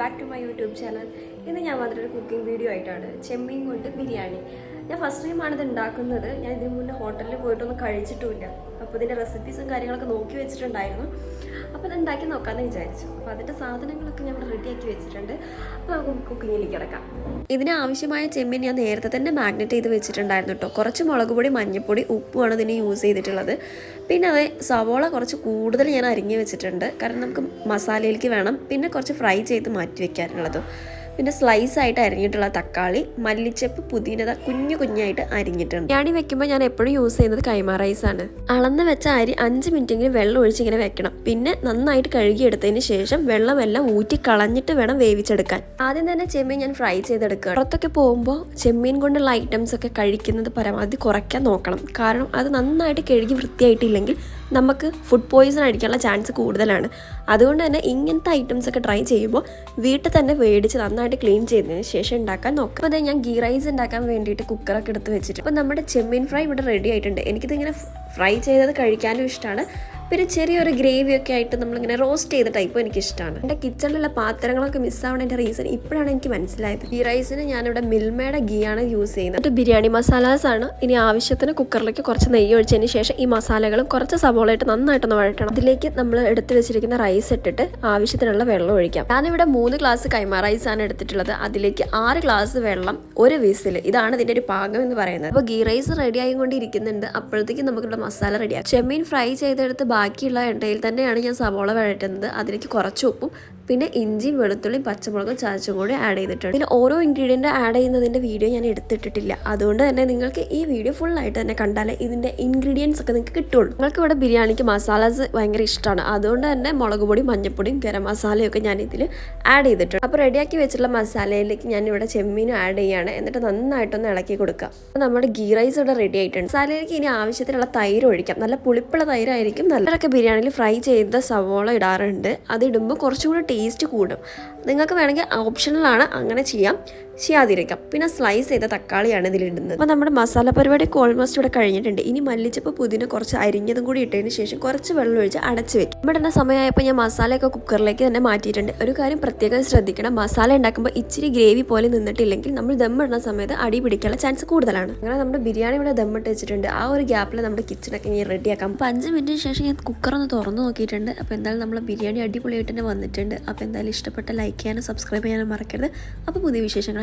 back to my YouTube channel. ഇന്ന് ഞാൻ വന്നിട്ടൊരു cooking video ആയിട്ടാണ്. ചെമ്മീൻ കൊണ്ട് ബിരിയാണി. ഞാൻ ഫസ്റ്റ് ടൈമാണ് ഇത് ഉണ്ടാക്കുന്നത് ഞാൻ ഇതിനു മുന്നേ ഹോട്ടലിൽ പോയിട്ടൊന്നും കഴിച്ചിട്ടുമില്ല. അപ്പോൾ ഇതിന്റെ റെസിപ്പീസും കാര്യങ്ങളൊക്കെ നോക്കി വെച്ചിട്ടുണ്ടായിരുന്നു. അപ്പോൾ ഇത് ഉണ്ടാക്കി നോക്കാമെന്ന് വിചാരിച്ചു. അപ്പോൾ അതിന്റെ സാധനങ്ങളൊക്കെ ഞാൻ റെഡിയാക്കി വെച്ചിട്ടുണ്ട്. അപ്പോൾ നമുക്ക് കുക്കിങ്ങിലേക്ക് കിടക്കാം. ഇതിന് ആവശ്യമായ ചെമ്മീൻ ഞാൻ നേരത്തെ തന്നെ മാഗ്നറ്റ് ചെയ്ത് വെച്ചിട്ടുണ്ടായിരുന്നു കേട്ടോ കുറച്ച് മുളക് പൊടി മഞ്ഞൾപ്പൊടി ഉപ്പുമാണ് ഇതിന് യൂസ് ചെയ്തിട്ടുള്ളത്. പിന്നെ അത് സവോള കുറച്ച് കൂടുതൽ ഞാൻ അരിഞ്ഞ് വെച്ചിട്ടുണ്ട്. കാരണം നമുക്ക് മസാലയിലേക്ക് വേണം. പിന്നെ കുറച്ച് ഫ്രൈ ചെയ്ത് മാറ്റി വെക്കാനുള്ളതും. പിന്നെ സ്ലൈസ് ആയിട്ട് അരിഞ്ഞിട്ടുള്ള തക്കാളി മല്ലിച്ചപ്പ് പുതിനത കുഞ്ഞു കുഞ്ഞായിട്ട് അരിഞ്ഞിട്ടുണ്ട്. ബിരിയാണി വെക്കുമ്പോൾ ഞാൻ എപ്പോഴും യൂസ് ചെയ്യുന്നത് കൈമ റൈസ് ആണ്. അളന്ന് വെച്ച അരി അഞ്ച് മിനിറ്റെങ്കിലും വെള്ളം ഒഴിച്ച് ഇങ്ങനെ വെക്കണം. പിന്നെ നന്നായിട്ട് കഴുകിയെടുത്തതിന് ശേഷം വെള്ളമെല്ലാം ഊറ്റി കളഞ്ഞിട്ട് വേണം വേവിച്ചെടുക്കാൻ. ആദ്യം തന്നെ ചെമ്മീൻ ഞാൻ ഫ്രൈ ചെയ്തെടുക്കുക. പുറത്തൊക്കെ പോകുമ്പോൾ ചെമ്മീൻ കൊണ്ടുള്ള ഐറ്റംസ് ഒക്കെ കഴിക്കുന്നത് പരമാവധി കുറയ്ക്കാൻ നോക്കണം. കാരണം അത് നന്നായിട്ട് കഴുകി വൃത്തിയായിട്ടില്ലെങ്കിൽ നമുക്ക് ഫുഡ് പോയിസൺ അടിക്കാനുള്ള ചാൻസ് കൂടുതലാണ്. അതുകൊണ്ട് തന്നെ ഇങ്ങനത്തെ ഐറ്റംസ് ഒക്കെ ട്രൈ ചെയ്യുമ്പോൾ വീട്ടിൽ തന്നെ മേടിച്ച് നന്നായിട്ട് ക്ലീൻ ചെയ്തതിന് ശേഷം ഉണ്ടാക്കാൻ നോക്കാം. അപ്പോൾ ഞാൻ ഗീ റൈസ് ഉണ്ടാക്കാൻ വേണ്ടിയിട്ട് കുക്കറൊക്കെ എടുത്ത് വെച്ചിട്ട്. അപ്പോൾ നമ്മുടെ ചെമ്മീൻ ഫ്രൈ ഇവിടെ റെഡി ആയിട്ടുണ്ട്. എനിക്കിതിങ്ങനെ ഫ്രൈ ചെയ്തത് കഴിക്കാനും ഇഷ്ടമാണ് പിന്നെ ചെറിയൊരു ഗ്രേവി ഒക്കെ ആയിട്ട് നമ്മളിങ്ങനെ റോസ്റ്റ് ചെയ്ത ടൈപ്പ് എനിക്ക് ഇഷ്ടമാണ് എന്റെ കിച്ചണിലുള്ള പാത്രങ്ങളൊക്കെ മിസ്സാവണതിന്റെ റീസൺ ഇപ്പോഴാണ് എനിക്ക് മനസ്സിലായത്. ഈ റൈസിന് ഞാനിവിടെ മിൽമയുടെ ഗീ ആണ് യൂസ് ചെയ്യുന്നത്. എന്നിട്ട് ബിരിയാണി മസാലാസ് ആണ് ഇനി ആവശ്യത്തിന് കുക്കറിലേക്ക് കുറച്ച് നെയ്യ് ഒഴിച്ചതിന് ശേഷം ഈ മസാലകളും കുറച്ച് സവോളയിട്ട് നന്നായിട്ടൊന്ന് വഴറ്റണം. അതിലേക്ക് നമ്മൾ എടുത്തു വെച്ചിരിക്കുന്ന റൈസ് ഇട്ടിട്ട് ആവശ്യത്തിനുള്ള വെള്ളം ഒഴിക്കാം. ഞാനിവിടെ മൂന്ന് ഗ്ലാസ് കൈമ റൈസ് ആണ് എടുത്തിട്ടുള്ളത്. അതിലേക്ക് ആറ് ഗ്ലാസ് വെള്ളം ഒരു വിസിൽ ഇതാണ് ഇതിന്റെ ഒരു പാകം എന്ന് പറയുന്നത്. അപ്പോൾ ഗീ റൈസ് റെഡി ആയിക്കൊണ്ടിരിക്കുന്നുണ്ട്. അപ്പോഴത്തേക്കും നമുക്കിവിടെ മസാല റെഡിയാക്കാം ചെമ്മീൻ ഫ്രൈ ചെയ്തെടുത്ത് ബാക്കിയുള്ള എണ്ണയിൽ തന്നെയാണ് ഞാൻ സവോള വഴറ്റുന്നത്. അതിലേക്ക് കുറച്ച് ഉപ്പും പിന്നെ ഇഞ്ചിയും വെളുത്തുള്ളിയും പച്ചമുളകും ചതച്ചും കൂടി ആഡ് ചെയ്തിട്ടുണ്ട്. പിന്നെ ഓരോ ഇൻഗ്രീഡിയന്റ് ആഡ് ചെയ്യുന്നതിന്റെ വീഡിയോ ഞാൻ എടുത്തിട്ടിട്ടില്ല. അതുകൊണ്ട് തന്നെ നിങ്ങൾക്ക് ഈ വീഡിയോ ഫുൾ ആയിട്ട് തന്നെ കണ്ടാലേ ഇതിന്റെ ഇൻഗ്രീഡിയൻസ് ഒക്കെ നിങ്ങൾക്ക് കിട്ടുള്ളൂ. നിങ്ങൾക്ക് ഇവിടെ ബിരിയാണിക്ക് മസാലാസ് ഭയങ്കര ഇഷ്ടമാണ് അതുകൊണ്ട് തന്നെ മുളക് പൊടി മഞ്ഞൾപ്പൊടിയും ഗരം മസാലയൊക്കെ ഞാൻ ഇതിൽ ആഡ് ചെയ്തിട്ടുണ്ട്. അപ്പോൾ റെഡിയാക്കി വെച്ചിട്ടുള്ള മസാലയിലേക്ക് ഞാൻ ഇവിടെ ചെമ്മീനും ആഡ് ചെയ്യുകയാണ് എന്നിട്ട് നന്നായിട്ടൊന്ന് ഇളക്കി കൊടുക്കുക. അപ്പോൾ നമ്മുടെ ഗീ റൈസ് ഇവിടെ റെഡി ആയിട്ടുണ്ട്. മസാലയിലേക്ക് ഇനി ആവശ്യത്തിനുള്ള തൈര് ഒഴിക്കാം. നല്ല പുളിപ്പുള്ള തൈരായിരിക്കും നല്ലതൊക്കെ ബിരിയാണിയിൽ ഫ്രൈ ചെയ്ത സവോള ഇടാറുണ്ട്. അതിടുമ്പോൾ കുറച്ചും കൂടി ടേസ്റ്റ് കൂടും. നിങ്ങൾക്ക് വേണമെങ്കിൽ ഓപ്ഷണലാണ് അങ്ങനെ ചെയ്യാം. ചെയ്യാതിരിക്കാം പിന്നെ സ്ലൈസ് ചെയ്ത തക്കാളിയാണ് ഇതിലിടുന്നത്. അപ്പോൾ നമ്മുടെ മസാല പരിപാടിയൊക്കെ ഓൾമോസ്റ്റ് ഇവിടെ കഴിഞ്ഞിട്ടുണ്ട്. ഇനി മല്ലിച്ചപ്പ് പുതിന കുറച്ച് അരിഞ്ഞതും കൂടി ഇട്ടതിന് ശേഷം കുറച്ച് വെള്ളം ഒഴിച്ച് അടച്ച് വെക്കും. ഇവിടെ തന്നെ സമയമായപ്പോൾ ഞാൻ മസാലയൊക്കെ കുക്കറിലേക്ക് തന്നെ മാറ്റിയിട്ടുണ്ട്. ഒരു കാര്യം പ്രത്യേകം ശ്രദ്ധിക്കണം. മസാല ഉണ്ടാക്കുമ്പോൾ ഇച്ചിരി ഗ്രേവി പോലെ നിന്നിട്ടില്ലെങ്കിൽ നമ്മൾ ദമ്മിടുന്ന സമയത്ത് അടി പിടിക്കാനുള്ള ചാൻസ് കൂടുതലാണ്. അങ്ങനെ നമ്മുടെ ബിരിയാണി ഇവിടെ ദമ്മിട്ട് വെച്ചിട്ടുണ്ട്. ആ ഒരു ഗ്യാപ്പിൽ നമ്മുടെ കിച്ചണൊക്കെ ഇനി റെഡിയാക്കാം അപ്പോൾ അഞ്ച് മിനിറ്റിന് ശേഷം ഞാൻ കുക്കർ ഒന്ന് തുറന്നു നോക്കിയിട്ടുണ്ട്. അപ്പോൾ എന്തായാലും നമ്മുടെ ബിരിയാണി അടിപൊളിയായിട്ട് തന്നെ വന്നിട്ടുണ്ട്. അപ്പോൾ എന്തായാലും ഇഷ്ടപ്പെട്ട ലൈക്ക് ചെയ്യാനും സബ്സ്ക്രൈബ് ചെയ്യാനും മറക്കരുത്. അപ്പോൾ പുതിയ വിശേഷങ്ങൾ